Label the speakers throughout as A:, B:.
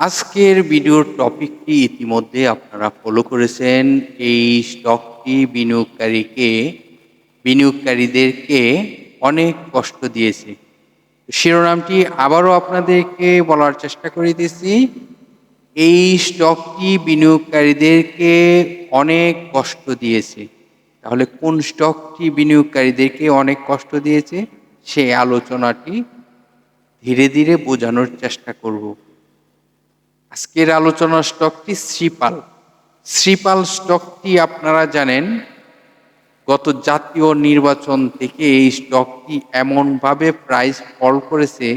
A: আজকের ভিডিওর টপিকটি ইতিমধ্যে আপনারা ফলো করেছেন। এই স্টকটি বিনিয়োগকারীকে, বিনিয়োগকারীদেরকে অনেক কষ্ট দিয়েছে। শিরোনামটি আবারও আপনাদেরকে বলার চেষ্টা করিতেছি এই স্টকটি বিনিয়োগকারীদেরকে অনেক কষ্ট দিয়েছে। তাহলে কোন স্টকটি বিনিয়োগকারীদেরকে অনেক কষ্ট দিয়েছে? সেই আলোচনাটি ধীরে ধীরে বোঝানোর চেষ্টা করব। আজকের আলোচনা স্টকটি শ্রীপাল। শ্রীপাল স্টকটি আপনারা জানেন, গত জাতীয় নির্বাচন থেকে এই স্টকটি এমনভাবে প্রাইস ফল করেছে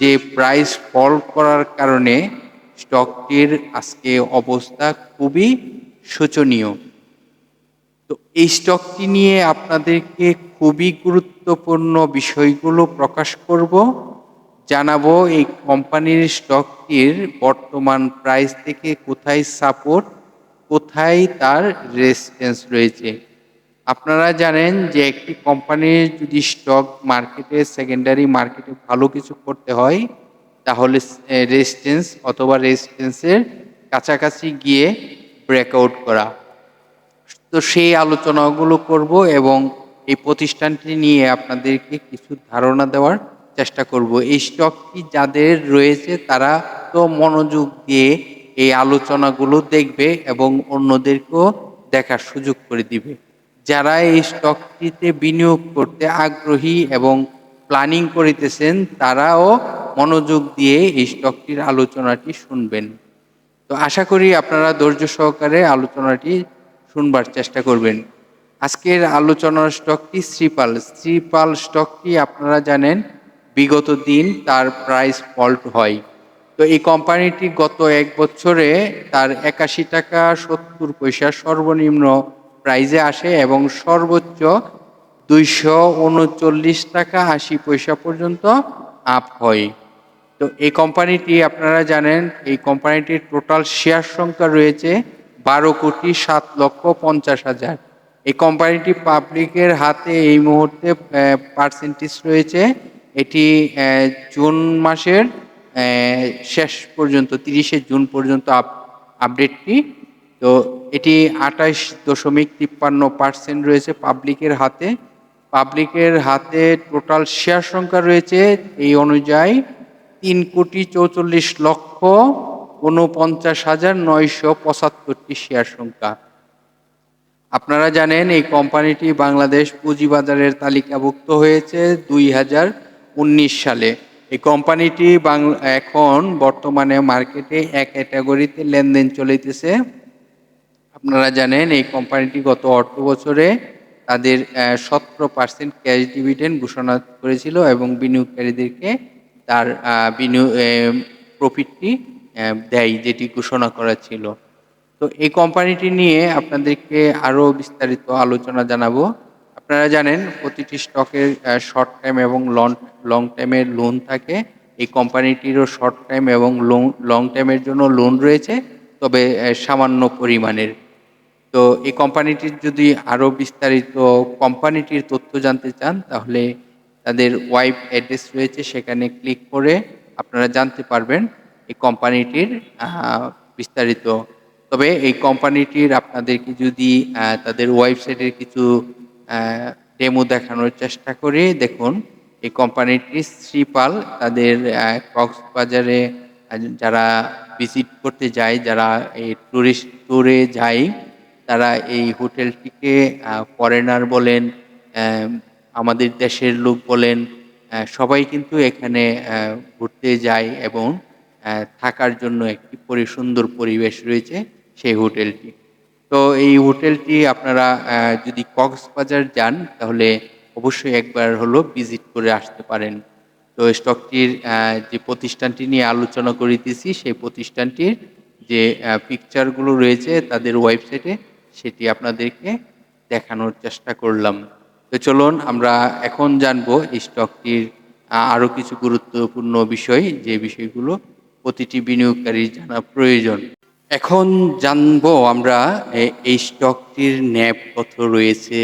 A: যে প্রাইস ফল করার কারণে স্টকটির আজকে অবস্থা খুবই শোচনীয়। তো এই স্টকটি নিয়ে আপনাদেরকে খুবই গুরুত্বপূর্ণ বিষয়গুলো প্রকাশ করব। জানাব এই কোম্পানির স্টকটির বর্তমান প্রাইস থেকে কোথায় সাপোর্ট, কোথায় তার রেসিস্টেন্স রয়েছে। আপনারা জানেন যে একটি কোম্পানির যদি স্টক মার্কেটে, সেকেন্ডারি মার্কেটে ভালো কিছু করতে হয়, তাহলে রেজিস্ট্যান্স অথবা রেজিস্ট্যান্সের কাছাকাছি গিয়ে ব্রেকআউট করা। তো সেই আলোচনাগুলো করব এবং এই প্রতিষ্ঠানটি নিয়ে আপনাদেরকে কিছু ধারণা দেওয়ার চেষ্টা করব। এই স্টকটি যাদের রয়েছে তারা তো মনোযোগ দিয়ে এই আলোচনাগুলো দেখবে এবং অন্যদেরকেও দেখার সুযোগ করে দিবে। যারা এই স্টকটিতে বিনিয়োগ করতে আগ্রহী এবং প্ল্যানিং করিতেছেন, তারাও মনোযোগ দিয়ে এই স্টকটির আলোচনাটি শুনবেন। তো আশা করি আপনারা ধৈর্য সহকারে আলোচনাটি শুনবার চেষ্টা করবেন। আজকের আলোচনার স্টকটি শ্রীপাল। শ্রীপাল স্টকটি আপনারা জানেন বিগত দিন তার প্রাইস ফল্ট হয়। তো এই কোম্পানিটি গত এক বছরে তার একাশি টাকা সত্তর পয়সা সর্বনিম্ন প্রাইজে আসে এবং সর্বোচ্চ দুইশো উনচল্লিশ টাকা আশি পয়সা পর্যন্ত আপ হয়। তো এই কোম্পানিটি আপনারা জানেন, এই কোম্পানিটির টোটাল শেয়ার সংখ্যা রয়েছে বারো কোটি সাত লক্ষ পঞ্চাশ হাজার। এই কোম্পানিটি পাবলিকের হাতে এই মুহূর্তে পার্সেন্টেজ রয়েছে এটি জুন মাসের শেষ পর্যন্ত, তিরিশে জুন পর্যন্ত আপডেটটি। তো এটি আঠাশ দশমিক তিপ্পান্ন পার্সেন্ট রয়েছে পাবলিকের হাতে। পাবলিকের হাতে টোটাল শেয়ার সংখ্যা রয়েছে এই অনুযায়ী তিন কোটি চৌচল্লিশ লক্ষ উনপঞ্চাশ হাজার নয়শো পঁচাত্তরটি শেয়ার সংখ্যা। আপনারা জানেন এই কোম্পানিটি বাংলাদেশ পুঁজিবাজারের তালিকাভুক্ত হয়েছে দুই হাজার উনিশ সালে। এই কোম্পানিটি এখন বর্তমানে মার্কেটে এক ক্যাটাগরিতে লেনদেন চলিতেছে। আপনারা জানেন, এই কোম্পানিটি গত অর্থ বছরে তাদের সতেরো পার্সেন্ট ক্যাশ ডিভিডেন্ড ঘোষণা করেছিল এবং বিনিয়োগকারীদেরকে তার বিনিয়োগ প্রফিটটি দেয়, যেটি ঘোষণা করা ছিল। তো এই কোম্পানিটি নিয়ে আপনাদেরকে আরও বিস্তারিত আলোচনা জানাব। আপনারা জানেন প্রতিটি স্টকের শর্ট টাইম এবং লং লং টাইমের লোন থাকে। এই কোম্পানিটিরও শর্ট টাইম এবং লং লং টাইমের জন্য লোন রয়েছে, তবে সামান্য পরিমাণের। তো এই কোম্পানিটির যদি আরও বিস্তারিত কোম্পানিটির তথ্য জানতে চান, তাহলে তাদের ওয়াইব অ্যাড্রেস রয়েছে, সেখানে ক্লিক করে আপনারা জানতে পারবেন এই কোম্পানিটির বিস্তারিত। তবে এই কোম্পানিটির আপনাদেরকে যদি তাদের ওয়েবসাইটের কিছু ডেমো দেখানোর চেষ্টা করে। দেখুন, এই কোম্পানিটি শ্রীপাল, তাদের কক্সবাজারে যারা ভিজিট করতে যায়, যারা এই ট্যুরিস্ট ট্যুরে যায়, তারা এই হোটেলটিকে ফরেনার বলেন আমাদের দেশের লোক বলেন সবাই কিন্তু এখানে ঘুরতে যায় এবং থাকার জন্য একটি সুন্দর পরিবেশ রয়েছে সেই হোটেলটি। তো এই হোটেলটি আপনারা যদি কক্সবাজার যান, তাহলে অবশ্যই একবার হলো ভিজিট করে আসতে পারেন। তো স্টকটির যে প্রতিষ্ঠানটি নিয়ে আলোচনা করিতেছি, সেই প্রতিষ্ঠানটির যে পিকচারগুলো রয়েছে তাদের ওয়েবসাইটে সেটি আপনাদেরকে দেখানোর চেষ্টা করলাম। তো চলুন, আমরা এখন জানব এই স্টকটির আরও কিছু গুরুত্বপূর্ণ বিষয়, যে বিষয়গুলো প্রতিটি বিনিয়োগকারীর জানা প্রয়োজন। এখন জানব আমরা এই স্টকটির ন্যাব কত রয়েছে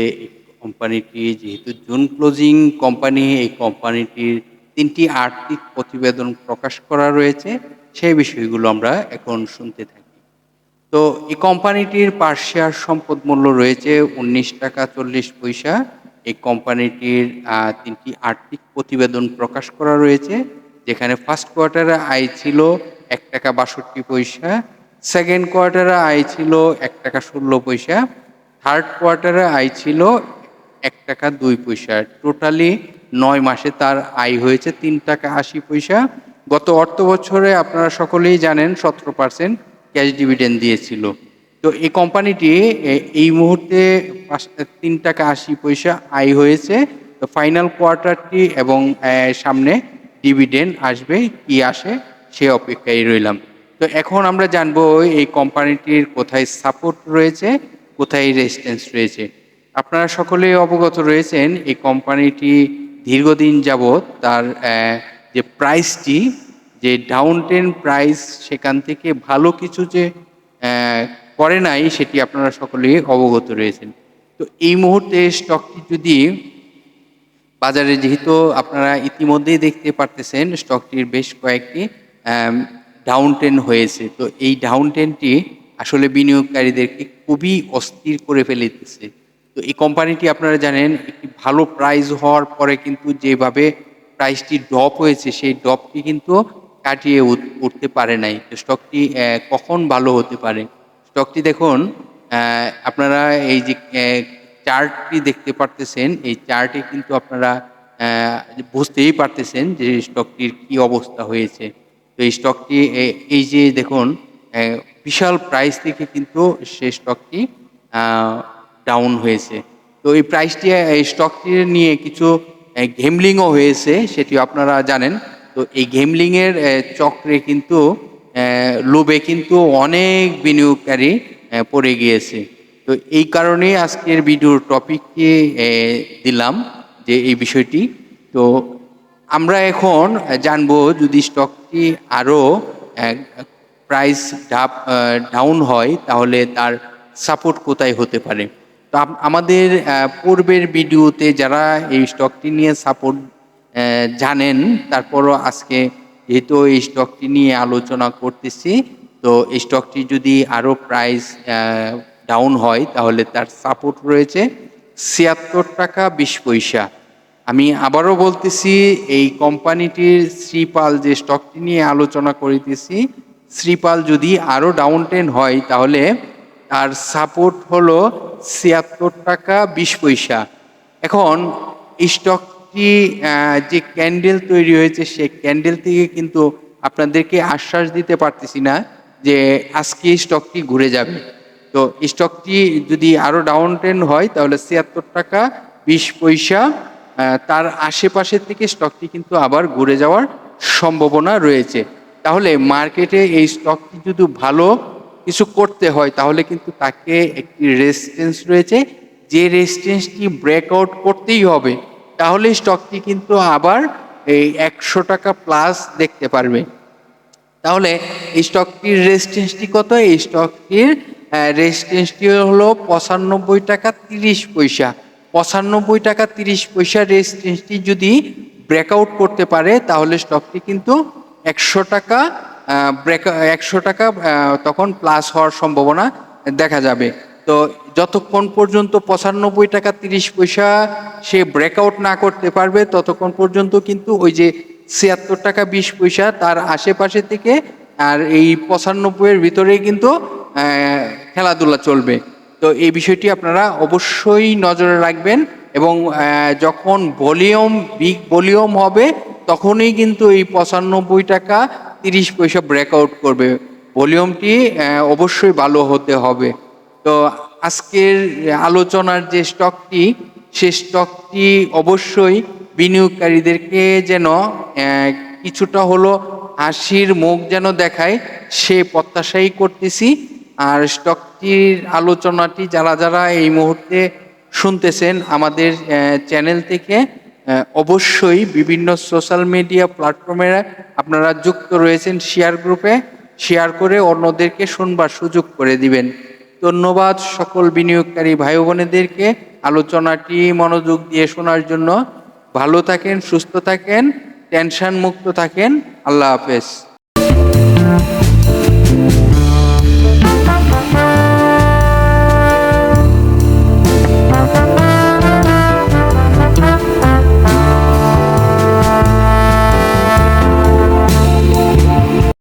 A: কোম্পানিটি যেহেতু জুন ক্লোজিং কোম্পানি এই কোম্পানিটির তিনটি আর্থিক প্রতিবেদন প্রকাশ করা রয়েছে, সেই বিষয়গুলো আমরা এখন শুনতে থাকি। তো এই কোম্পানিটির পার শেয়ার সম্পদ মূল্য রয়েছে উনিশ টাকা চল্লিশ পয়সা। এই কোম্পানিটির তিনটি আর্থিক প্রতিবেদন প্রকাশ করা রয়েছে, যেখানে ফার্স্ট কোয়ার্টারে আয় ছিল এক টাকা বাষট্টি পয়সা। সেকেন্ড কোয়ার্টারে আয় ছিল এক টাকা ষোলো পয়সা থার্ড কোয়ার্টারে আয় ছিল এক টাকা দুই পয়সা। টোটালি নয় মাসে তার আয় হয়েছে তিন টাকা আশি পয়সা। গত অর্থ বছরে আপনারা সকলেই জানেন সতেরো পার্সেন্ট ক্যাশ ডিভিডেন্ড দিয়েছিল। তো এই কোম্পানিটি এই মুহূর্তে তিন টাকা আশি পয়সা আয় হয়েছে। তো ফাইনাল কোয়ার্টারটি এবং সামনে ডিভিডেন্ড আসবে, কি আসে সে অপেক্ষায় রইলাম। তো এখন আমরা জানব এই কোম্পানিটির কোথায় সাপোর্ট রয়েছে, কোথায় রেজিস্ট্যান্স রয়েছে। আপনারা সকলেই অবগত রয়েছেন, এই কোম্পানিটি দীর্ঘদিন যাবৎ তার যে প্রাইসটি, যে ডাউন টেন প্রাইস সেখান থেকে ভালো কিছু যে করে নাই সেটি আপনারা সকলেই অবগত রয়েছেন। তো এই মুহূর্তে স্টকটি যদি বাজারে যেহেতু আপনারা ইতিমধ্যেই দেখতে পারতেছেন, স্টকটির বেশ কয়েকটি ডাউন হয়েছে। তো এই ডাউন টেনটি আসলে বিনিয়োগকারীদেরকে খুবই অস্থির করে ফেলিতেছে তো এই কোম্পানিটি আপনারা জানেন, একটি ভালো প্রাইস হওয়ার পরে কিন্তু যেভাবে প্রাইসটি ড্রপ হয়েছে, সেই ড্রপটি কিন্তু কাটিয়ে উঠ- উঠতে পারে নাই। তো স্টকটি কখন ভালো হতে পারে? স্টকটি দেখুন আপনারা এই যে চার্টটি দেখতে পারতেছেন, এই চার্টে কিন্তু আপনারা বুঝতেই পারতেছেন যে স্টকটির কি অবস্থা হয়েছে। তো এই স্টকটি এই যে দেখুন বিশাল প্রাইস থেকে কিন্তু সে স্টকটি ডাউন হয়েছে। তো এই প্রাইসটি এই স্টকটি নিয়ে কিছু গেমলিংও হয়েছে সেটি আপনারা জানেন। তো এই গেমলিংয়ের চক্রে কিন্তু লোভে কিন্তু অনেক বিনিয়োগকারী পড়ে গিয়েছে। তো এই কারণেই আজকের ভিডিওর টপিককে দিলাম, যে এই বিষয়টি। তো আমরা এখন জানব যদি স্টকটি আরও প্রাইস ডাপ ডাউন হয়, তাহলে তার সাপোর্ট কোথায় হতে পারে? তো আমাদের পূর্বের ভিডিওতে যারা এই স্টকটি নিয়ে সাপোর্ট জানেন, তারপরও আজকে যেহেতু এই স্টকটি নিয়ে আলোচনা করতেছি, তো এই স্টকটি যদি আরও প্রাইস ডাউন হয়, তাহলে তার সাপোর্ট রয়েছে ছিয়াত্তর টাকা বিশ পয়সা। আমি আবারও বলতেছি, এই কোম্পানিটির শ্রীপাল যে স্টকটি নিয়ে আলোচনা করিতেছি, শ্রীপাল যদি আরও ডাউন টেন হয়, তাহলে তার সাপোর্ট হলো ছিয়াত্তর টাকা বিশ পয়সা। এখন, এই স্টকটি যে ক্যান্ডেল তৈরি হয়েছে, সেই ক্যান্ডেল থেকে কিন্তু আপনাদেরকে আশ্বাস দিতে পারতেছি না যে আজকে স্টকটি ঘুরে যাবে। তো স্টকটি যদি আরও ডাউন ট্রেন হয়, তাহলে ছিয়াত্তর টাকা বিশ পয়সা তার আশেপাশে থেকে স্টকটি কিন্তু আবার ঘুরে যাওয়ার সম্ভাবনা রয়েছে। তাহলে মার্কেটে এই স্টকটি যদি ভালো কিছু করতে হয়, তাহলে কিন্তু তাকে একটি রেসিস্টেন্স রয়েছে। যে রেজিস্ট্যান্সটি ব্রেকআউট করতেই হবে, তাহলে স্টকটি কিন্তু আবার এই একশো টাকা প্লাস দেখতে পারবে। তাহলে এই স্টকটির রেজিস্ট্যান্সটি কত? এই স্টকটির রেজিস্ট্যান্সটি হলো পঁচানব্বই টাকা তিরিশ পয়সা। পঁচানব্বই টাকা তিরিশ পয়সা রেজিস্ট্যান্সটি যদি ব্রেকআউট করতে পারে, তাহলে স্টকটি কিন্তু একশো টাকা ব্রেক একশো টাকা তখন প্লাস হওয়ার সম্ভাবনা দেখা যাবে। তো যতক্ষণ পর্যন্ত পঁচানব্বই টাকা তিরিশ পয়সা সে ব্রেকআউট না করতে পারবে, ততক্ষণ পর্যন্ত কিন্তু ওই যে ছিয়াত্তর টাকা বিশ পয়সা তার আশেপাশে থেকে আর এই পঁচানব্বইয়ের ভিতরে কিন্তু খেলাধুলা চলবে। তো এই বিষয়টি আপনারা অবশ্যই নজরে রাখবেন এবং যখন ভলিউম, বিগ ভলিউম হবে, তখনই কিন্তু এই পঁচানব্বই টাকা তিরিশ পয়সা ব্রেকআউট করবে। ভলিউমটি অবশ্যই ভালো হতে হবে। তো আজকের আলোচনার যে স্টকটি, সে স্টকটি অবশ্যই বিনিয়োগকারীদেরকে যেন কিছুটা হলো হাসির মুখ যেন দেখায়, সে প্রত্যাশাই করতেছি। আর স্টকটির আলোচনাটি যারা যারা এই মুহূর্তে শুনতেছেন আমাদের চ্যানেল থেকে অবশ্যই বিভিন্ন সোশ্যাল মিডিয়া প্ল্যাটফর্মে আপনারা যুক্ত রয়েছেন শেয়ার গ্রুপে, শেয়ার করে অন্যদেরকে শুনবার সুযোগ করে দিবেন। ধন্যবাদ সকল বিনিয়োগকারী ভাই বোনেদেরকে আলোচনাটি মনোযোগ দিয়ে শোনার জন্য। ভালো থাকেন, সুস্থ থাকেন টেনশন মুক্ত থাকেন। আল্লাহ হাফেজ।